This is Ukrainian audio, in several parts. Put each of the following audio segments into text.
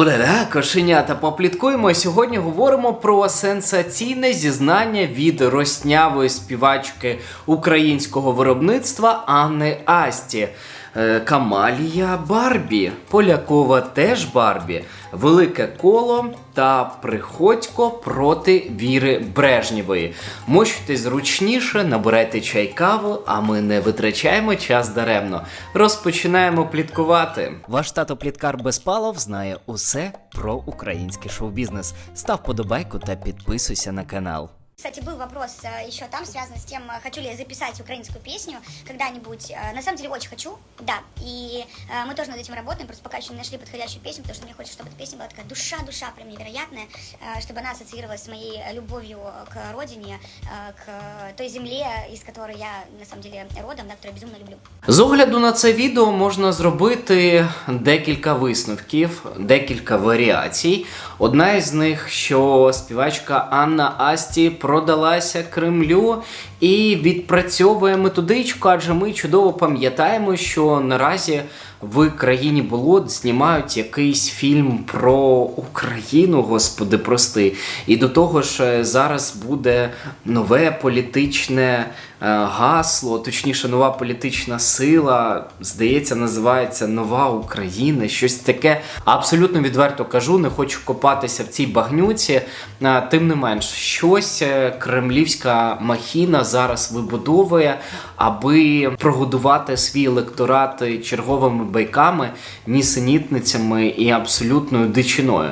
Ура, кошенята, попліткуємо. Сьогодні говоримо про сенсаційне зізнання від роснявої співачки українського виробництва Анни Асті. Е, Камалія Барбі, Полякова теж Барбі, Велике коло та Приходько проти Віри Брежнєвої. Мочте зручніше, набирайте чай каву, а ми не витрачаємо час даремно. Розпочинаємо пліткувати. Ваш тато Пліткар Безпалов знає усе про український шоу-бізнес. Став подобайку та підписуйся на канал. Кстати, был вопрос э, еще там, связанный с тем, э, хочу ли я записать украинскую песню когда-нибудь. Э, На самом деле очень хочу, да. И э, мы тоже над этим работаем, просто пока еще не нашли подходящую песню, потому что мне хочется, чтобы эта песня была такая душа-душа прям невероятная, э, чтобы она ассоциировалась с моей э, любовью к родине, э, к той земле, из которой я на самом деле родом, да, которую я безумно люблю. З огляду на це відео можна зробити декілька висновків, декілька варіацій. Одна із них, що співачка Анна Асті продалася Кремлю. І відпрацьовує методичку, адже ми чудово пам'ятаємо, що наразі в країні болот знімають якийсь фільм про Україну, господи, прости. І до того ж, е, зараз буде нове політичне е, гасло, точніше, нова політична сила. Здається, називається Нова Україна. Щось таке. Абсолютно відверто кажу, не хочу копатися в цій багнюці. Е, Тим не менш, щось кремлівська махіна зараз вибудовує, аби прогодувати свій електорат черговими байками, нісенітницями і абсолютною дичиною.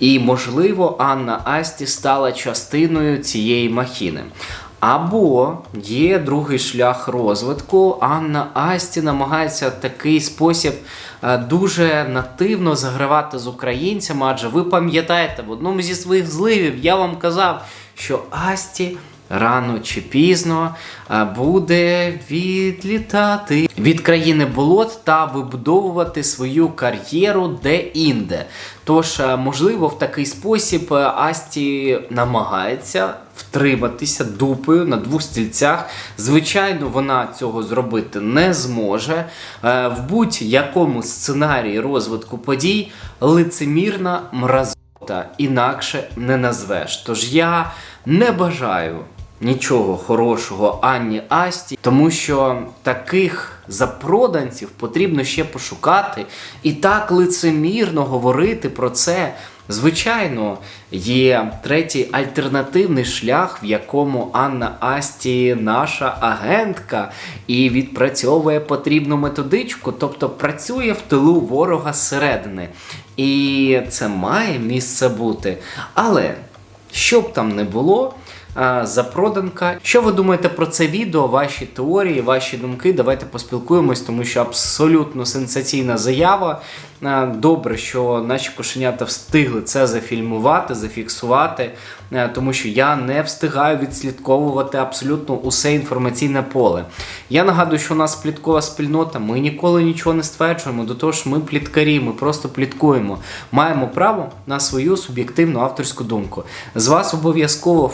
І, можливо, Анна Асті стала частиною цієї махіни. Або є другий шлях розвитку. Анна Асті намагається такий спосіб е, дуже нативно загравати з українцями, адже ви пам'ятаєте, в одному зі своїх зливів я вам казав, що Асті рано чи пізно е, буде відлітати від країни болот та вибудовувати свою кар'єру де-інде. Тож, е, можливо, в такий спосіб е, Асті намагається втриматися дупою на двох стільцях. Звичайно, вона цього зробити не зможе. В будь-якому сценарії розвитку подій лицемірна мразота інакше не назвеш. Тож я не бажаю нічого хорошого Анні Асті, тому що таких запроданців потрібно ще пошукати і так лицемірно говорити про це. Звичайно, є третій альтернативний шлях, в якому Анна Асті наша агентка і відпрацьовує потрібну методичку, тобто працює в тилу ворога зсередини. І це має місце бути. Але що б там не було, запроданка. Що ви думаєте про це відео? Ваші теорії, ваші думки? Давайте поспілкуємось, тому що абсолютно сенсаційна заява. Добре, що наші кошенята встигли це зафільмувати, зафіксувати, тому що я не встигаю відслідковувати абсолютно усе інформаційне поле. Я нагадую, що у нас пліткова спільнота, ми ніколи нічого не стверджуємо, до того ж ми пліткарі, ми просто пліткуємо. Маємо право на свою суб'єктивну авторську думку. З вас обов'язково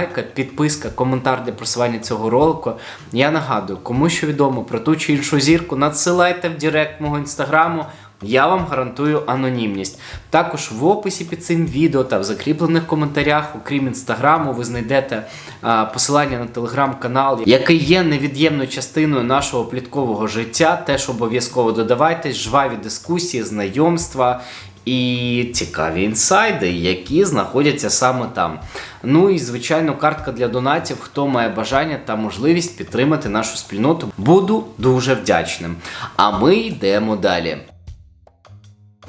вподобайка, підписка, коментар для просування цього ролику. Я нагадую, кому що відомо про ту чи іншу зірку, надсилайте в директ мого інстаграму. Я вам гарантую анонімність. Також в описі під цим відео та в закріплених коментарях, окрім інстаграму, ви знайдете а, посилання на телеграм-канал, який є невід'ємною частиною нашого пліткового життя. Теж обов'язково додавайтесь, жваві дискусії, знайомства. І цікаві інсайди, які знаходяться саме там. Ну і звичайно, картка для донатів. Хто має бажання та можливість підтримати нашу спільноту, буду дуже вдячним. А ми йдемо далі.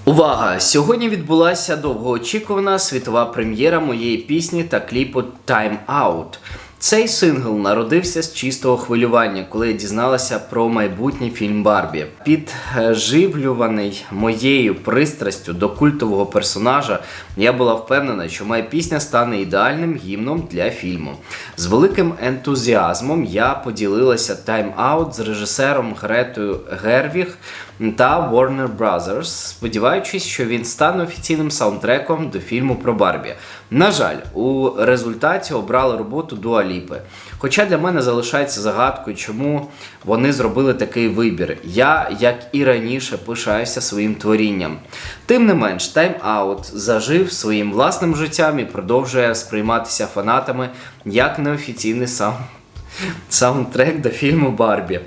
Увага! Сьогодні відбулася довгоочікувана світова прем'єра моєї пісні та кліпу Time Out. Цей сингл народився з чистого хвилювання, коли я дізналася про майбутній фільм Барбі. Підживлюваний моєю пристрастю до культового персонажа, я була впевнена, що моя пісня стане ідеальним гімном для фільму. З великим ентузіазмом я поділилася Out з режисером Гретою Гервіг та Warner Brothers, сподіваючись, що він стане офіційним саундтреком до фільму про Барбі. На жаль, у результаті обрали роботу Дуа Ліпи. Хоча для мене залишається загадкою, чому вони зробили такий вибір. Я, як і раніше, пишаюся своїм творінням. Тим не менш, тайм-аут зажив своїм власним життям і продовжує сприйматися фанатами як неофіційний сам саундтрек до фільму Барбі.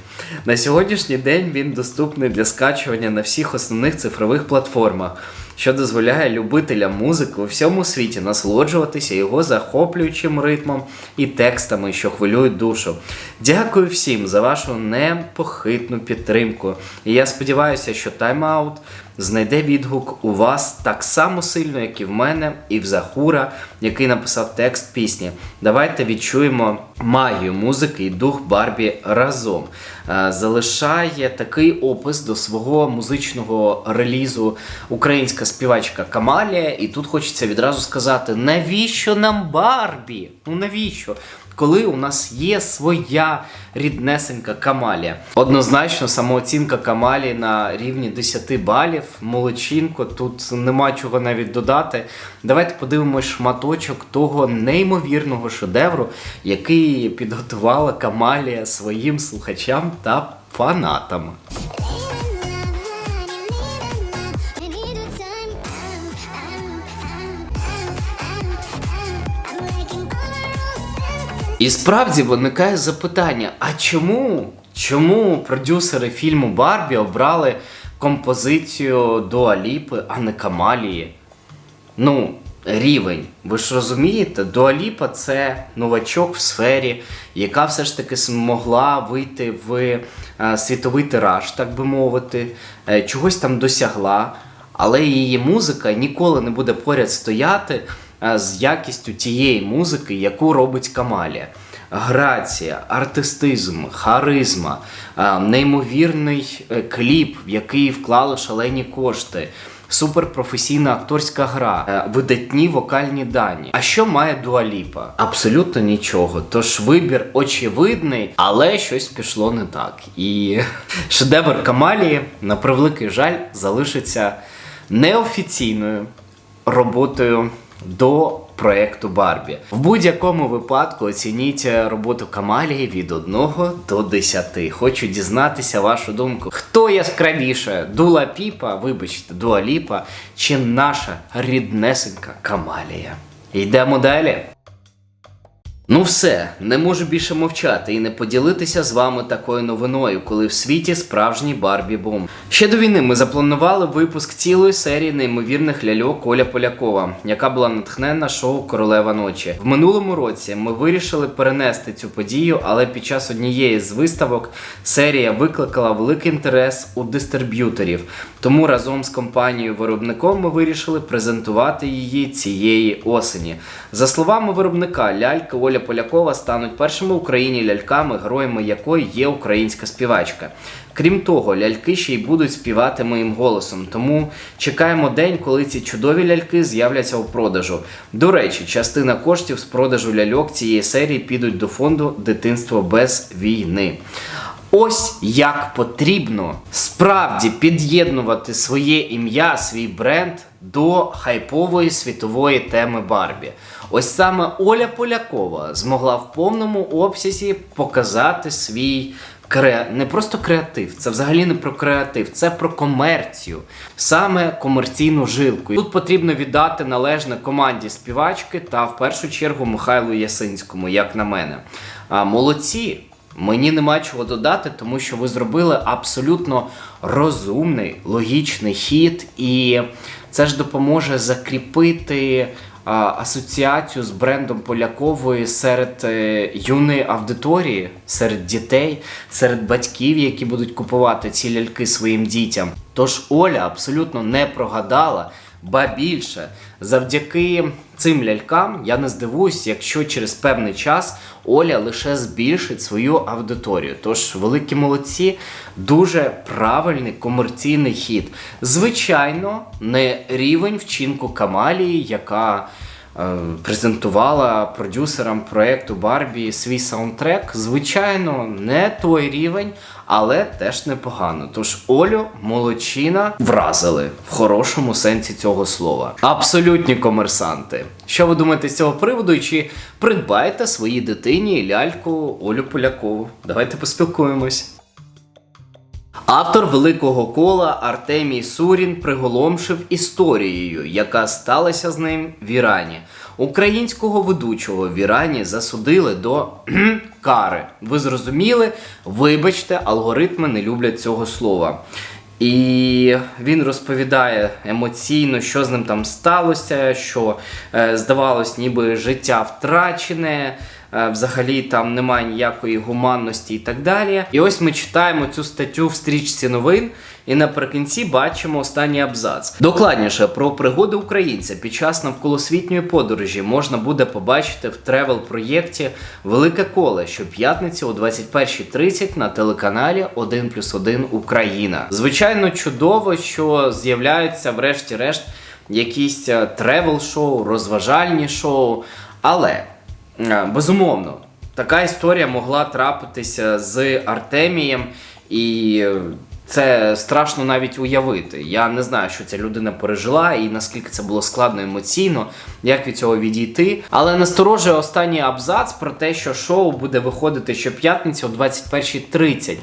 На сьогоднішній день він доступний для скачування на всіх основних цифрових платформах, що дозволяє любителям музики у всьому світі насолоджуватися його захоплюючим ритмом і текстами, що хвилюють душу. Дякую всім за вашу непохитну підтримку. І я сподіваюся, що тайм-аут знайде відгук у вас так само сильно, як і в мене, і в Захура, який написав текст пісні. Давайте відчуємо магію музики і дух Барбі разом. Е, Залишає такий опис до свого музичного релізу українська співачка Камалія. І тут хочеться відразу сказати: навіщо нам Барбі? Ну навіщо? Коли у нас є своя ріднесенька Камалія. Однозначно, самооцінка Камалії на рівні 10 балів. Молодчинко, тут нема чого навіть додати. Давайте подивимось шматочок того неймовірного шедевру, який підготувала Камалія своїм слухачам та фанатам. І справді виникає запитання: а чому? Чому продюсери фільму Барбі обрали композицію Дуаліпи, а не Камалії? Ну, рівень. Ви ж розумієте, Дуаліпа це новачок в сфері, яка все ж таки змогла вийти в е, світовий тираж, так би мовити, е, чогось там досягла, але її музика ніколи не буде поряд стояти з якістю тієї музики, яку робить Камалія. Грація, артистизм, харизма, е, неймовірний е, кліп, в який вклали шалені кошти, суперпрофесійна акторська гра, е, видатні вокальні дані. А що має Дуаліпа? Абсолютно нічого. Тож вибір очевидний, але щось пішло не так. І шедевр Камалії, на превеликий жаль, залишиться неофіційною роботою до проекту Барбі. В будь-якому випадку оцініть роботу Камалії від 1 до 10. Хочу дізнатися вашу думку. Хто яскравіше? Дула Піпа, вибачте, Дуа Ліпа чи наша ріднесенька Камалія? Йдемо далі. Ну все, не можу більше мовчати і не поділитися з вами такою новиною, коли в світі справжній Барбі бум. Ще до війни ми запланували випуск цілої серії неймовірних ляльок Коля Полякова, яка була натхненна шоу Королева ночі. В минулому році ми вирішили перенести цю подію, але під час однієї з виставок серія викликала великий інтерес у дистриб'юторів. Тому разом з компанією виробником ми вирішили презентувати її цієї осені. За словами виробника, лялька Оля Полякова стануть першими в Україні ляльками, героями якої є українська співачка. Крім того, ляльки ще й будуть співати моїм голосом. Тому чекаємо день, коли ці чудові ляльки з'являться у продажу. До речі, частина коштів з продажу ляльок цієї серії підуть до фонду Дитинство без війни. Ось як потрібно справді під'єднувати своє ім'я, свій бренд до хайпової світової теми Барбі. Ось саме Оля Полякова змогла в повному обсязі показати свій кре... не просто креатив, це взагалі не про креатив, це про комерцію, саме комерційну жилку. Тут потрібно віддати належне команді співачки та в першу чергу Михайлу Ясинському, як на мене. А, молодці! Мені нема чого додати, тому що ви зробили абсолютно розумний, логічний хід, і це ж допоможе закріпити асоціацію з брендом Полякової серед е, юної аудиторії, серед дітей, серед батьків, які будуть купувати ці ляльки своїм дітям. Тож Оля абсолютно не прогадала. Ба більше, завдяки цим лялькам я не здивуюсь, якщо через певний час Оля лише збільшить свою аудиторію. Тож великі молодці, дуже правильний комерційний хід. Звичайно, не рівень вчинку Камалії, яка е, презентувала продюсерам проєкту Барбі свій саундтрек. Звичайно, не той рівень, але теж непогано. Тож Олю молодчина вразили в хорошому сенсі цього слова. Абсолютні комерсанти. Що ви думаєте з цього приводу? І чи придбаєте своїй дитині ляльку Олю Полякову? Давайте поспілкуємось. Автор великого кола Артемій Сурін приголомшив історією, яка сталася з ним в Ірані. Українського ведучого в Ірані засудили до кари. Ви зрозуміли? Вибачте, алгоритми не люблять цього слова. І він розповідає емоційно, що з ним там сталося, що е, здавалось, ніби життя втрачене. Е, Взагалі там немає ніякої гуманності і так далі. І ось ми читаємо цю статтю в стрічці новин, і наприкінці бачимо останній абзац. Докладніше про пригоди українця під час навколосвітньої подорожі можна буде побачити в тревел-проєкті Велике коле щоп'ятниці о 21.30 на телеканалі 1 плюс 1 Україна. Звичайно, чудово, що з'являються, врешті-решт, якісь е, тревел-шоу, розважальні шоу, але. Е, Безумовно, така історія могла трапитися з Артемієм, і е, це страшно навіть уявити. Я не знаю, що ця людина пережила і наскільки це було складно емоційно, як від цього відійти. Але насторожує останній абзац про те, що шоу буде виходити щоп'ятниці о 21.30.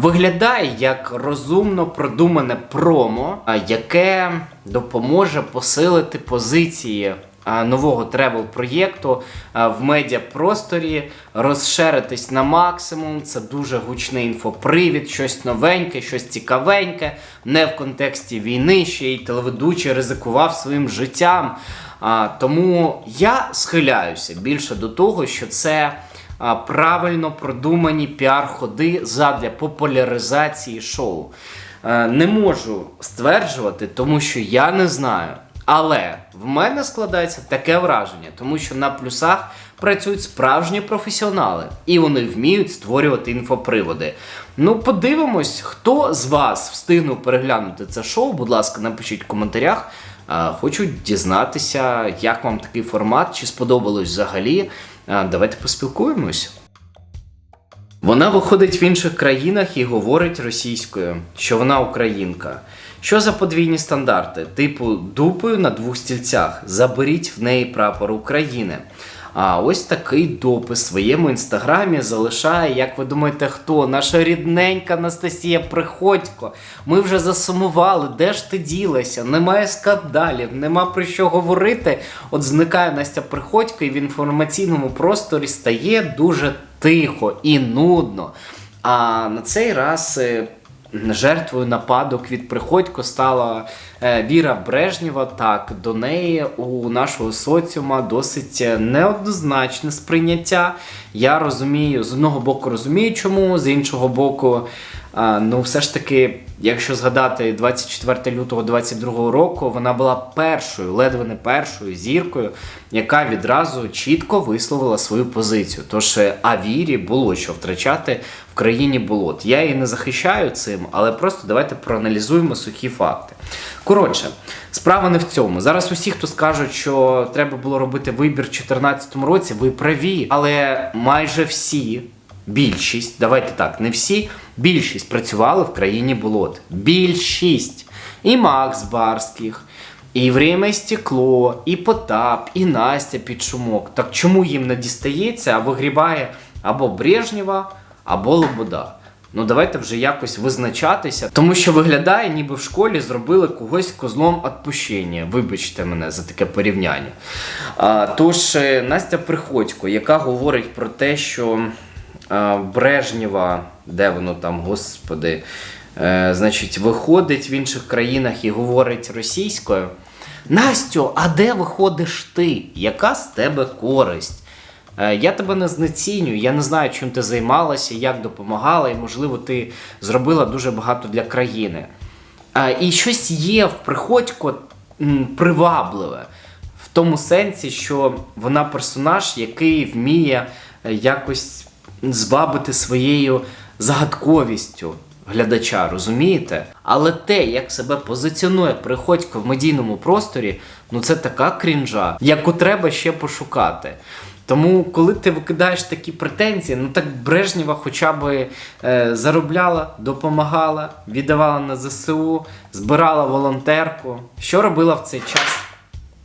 Виглядає як розумно продумане промо, яке допоможе посилити позиції нового тревел-проєкту а, в медіапросторі, розширитись на максимум. Це дуже гучний інфопривід, щось новеньке, щось цікавеньке, не в контексті війни, ще й телеведучий ризикував своїм життям. Тому я схиляюся більше до того, що це. Правильно продумані піар-ходи задля популяризації шоу. Е, Не можу стверджувати, тому що я не знаю. Але в мене складається таке враження, тому що на плюсах працюють справжні професіонали, і вони вміють створювати інфоприводи. Ну, подивимось, хто з вас встигнув переглянути це шоу. Будь ласка, напишіть в коментарях. Хочу дізнатися, як вам такий формат, чи сподобалось взагалі. Давайте поспілкуємось. Вона виходить в інших країнах і говорить російською, що вона українка. Що за подвійні стандарти? Типу, дупою на двох стільцях. Заберіть в неї прапор України. А ось такий допис в своєму інстаграмі залишає, як ви думаєте, хто? Наша рідненька Анастасія Приходько. Ми вже засумували, де ж ти ділася? Немає скандалів, нема про що говорити. От зникає Настя Приходько, і в інформаційному просторі стає дуже тихо і нудно. А на цей раз. Жертвою нападок від Приходько стала е, Віра Брежнєва. Так, до неї у нашого соціума досить неоднозначне сприйняття. Я розумію, з одного боку розумію, чому, з іншого боку, ну все ж таки, якщо згадати 24 лютого 22 року, вона була першою, ледве не першою зіркою, яка відразу чітко висловила свою позицію. Тож е, а вірі було що втрачати в країні болот. Я її не захищаю цим, але просто давайте проаналізуємо сухі факти. Коротше, справа не в цьому. Зараз усі, хто скажуть, що треба було робити вибір в 2014 році, ви праві, але майже всі. Більшість, давайте так, не всі, більшість працювали в країні болот. Більшість. І Макс Барських, і Время і Стекло, і Потап, і Настя під шумок. Так чому їм не дістається, а вигрібає або Брежнєва, або Лобода? Ну давайте вже якось визначатися, тому що виглядає, ніби в школі зробили когось козлом відпущення. Вибачте мене за таке порівняння. А, тож е, Настя Приходько, яка говорить про те, що Брежнєва, де воно там, господи, е, значить, виходить в інших країнах і говорить російською. Настю, а де виходиш ти? Яка з тебе користь? Е, Я тебе не знецінюю, я не знаю, чим ти займалася, як допомагала, і, можливо, ти зробила дуже багато для країни. Е, І щось є в приходько привабливе, в тому сенсі, що вона персонаж, який вміє якось звабити своєю загадковістю, глядача, розумієте? Але те, як себе позиціонує приходько в медійному просторі, ну це така крінжа, яку треба ще пошукати. Тому, коли ти викидаєш такі претензії, ну так Брежнєва хоча б е, заробляла, допомагала, віддавала на ЗСУ, збирала волонтерку. Що робила в цей час?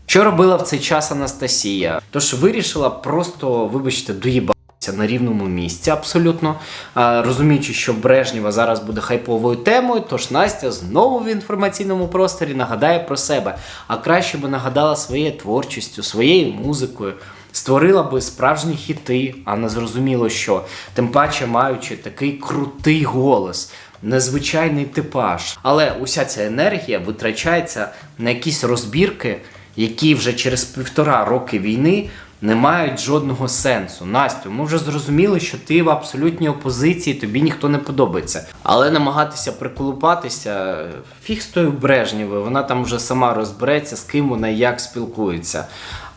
Що робила в цей час Анастасія? Тож вирішила просто, вибачте, доїбатися на рівному місці абсолютно. Розуміючи, що Брежнєва зараз буде хайповою темою, тож Настя знову в інформаційному просторі нагадає про себе. А краще би нагадала своєю творчістю, своєю музикою. Створила би справжні хіти, а не зрозуміло що. Тим паче маючи такий крутий голос, незвичайний типаж. Але уся ця енергія витрачається на якісь розбірки, які вже через півтора роки війни не мають жодного сенсу. Настю, ми вже зрозуміли, що ти в абсолютній опозиції, тобі ніхто не подобається. Але намагатися приколупатися, фіг з тою Брежнєвою, вона там вже сама розбереться, з ким вона і як спілкується.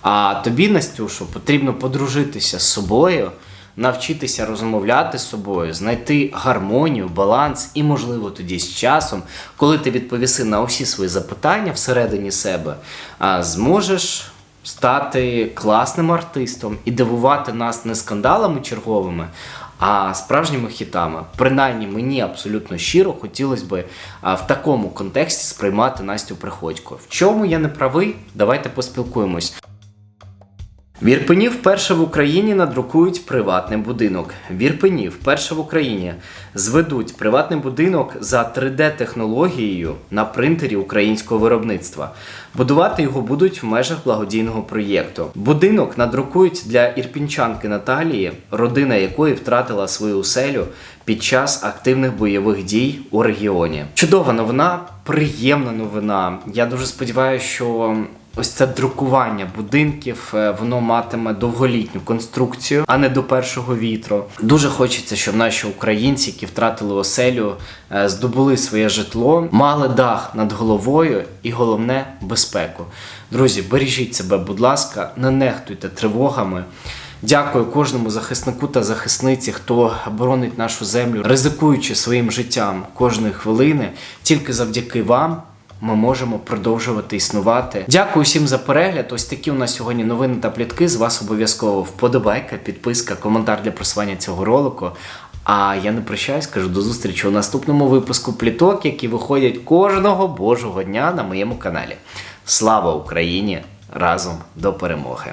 А тобі, Настюшу, потрібно подружитися з собою, навчитися розмовляти з собою, знайти гармонію, баланс, і, можливо, тоді з часом, коли ти відповіси на усі свої запитання всередині себе, зможеш стати класним артистом і дивувати нас не скандалами черговими. А справжніми хітами, принаймні мені абсолютно щиро хотілося б в такому контексті сприймати Настю Приходько. В чому я не правий? Давайте поспілкуємось. В Ірпені вперше в Україні надрукують приватний будинок. В Ірпені вперше в Україні зведуть приватний будинок за 3D-технологією на принтері українського виробництва. Будувати його будуть в межах благодійного проєкту. Будинок надрукують для ірпінчанки Наталії, родина якої втратила свою оселю під час активних бойових дій у регіоні. Чудова новина, приємна новина. Я дуже сподіваюся, що ось це друкування будинків е, воно матиме довголітню конструкцію, а не до першого вітру. Дуже хочеться, щоб наші українці, які втратили оселю, е, здобули своє житло, мали дах над головою і головне безпеку. Друзі, бережіть себе, будь ласка, не нехтуйте тривогами. Дякую кожному захиснику та захисниці, хто боронить нашу землю, ризикуючи своїм життям кожної хвилини. Тільки завдяки вам ми можемо продовжувати існувати. Дякую всім за перегляд. Ось такі у нас сьогодні новини та плітки. З вас обов'язково вподобайка, підписка, коментар для просування цього ролику. А я не прощаюсь, кажу до зустрічі у наступному випуску пліток, які виходять кожного божого дня на моєму каналі. Слава Україні! Разом до перемоги!